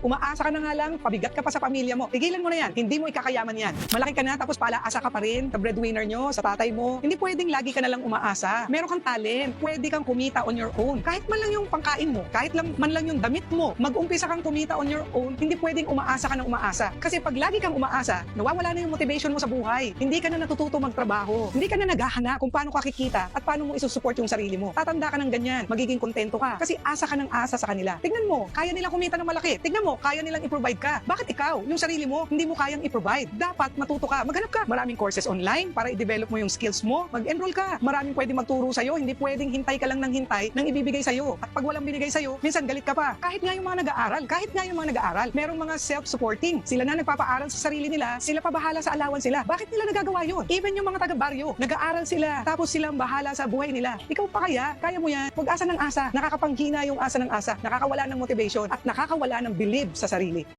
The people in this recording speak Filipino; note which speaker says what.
Speaker 1: Umaasa ka na nga lang, pabigat ka pa sa pamilya mo. Tigilan mo na yan. Hindi mo ikakayaman yan. Malaki ka na, tapos palaasa ka pa rin sa breadwinner nyo, sa tatay mo. Hindi pwedeng lagi ka na lang umaasa. Meron kang talent. Pwede kang kumita on your own. Kahit man lang yung pangkain mo, kahit lang man lang yung damit mo, mag-umpisa kang kumita on your own, hindi pwedeng umaasa ka ng umaasa. Kasi pag lagi kang umaasa, nawawala na yung motivation mo sa buhay. Hindi ka na natututo magtrabaho. Hindi ka na naghahanap kung paano ka kikita at paano mo isusupport yung sarili mo. Tatanda ka ng ganyan, magiging kontento ka. Kasi asa ka ng asa sa kanila. Tignan mo, kaya nilang kumita ng malaki. Tignan mo, kaya nilang i-provide ka. Bakit ikaw, yung sarili mo, hindi mo kayang i-provide? Dapat matuto ka. Maghanap ka. Maraming courses online para i-develop mo yung skills mo. Mag-enroll ka. Maraming pwedeng magturo sa'yo. Hindi pwedeng hintay ka lang ng hintay ng ibibigay sa'yo. At pag walang binigay sa'yo, minsan galit ka pa. Kahit nga yung mga nag-aaral, kahit nga yung mga nag-aaral, merong mga self-supporting. Sila na nagpapaaral sa sarili nila, sila pa bahala sa alawan sila. Bakit nila nagagawa yun? Even yung mga taga-baryo, nag-aaral sila, tapos silang bahala sa buhay nila. Ikaw pa kaya? Kaya mo yan? Huwag asa ng asa. Nakakapanghina yung asa ng asa. Nakakawala ng motivation at nakakawala ng believe sa sarili.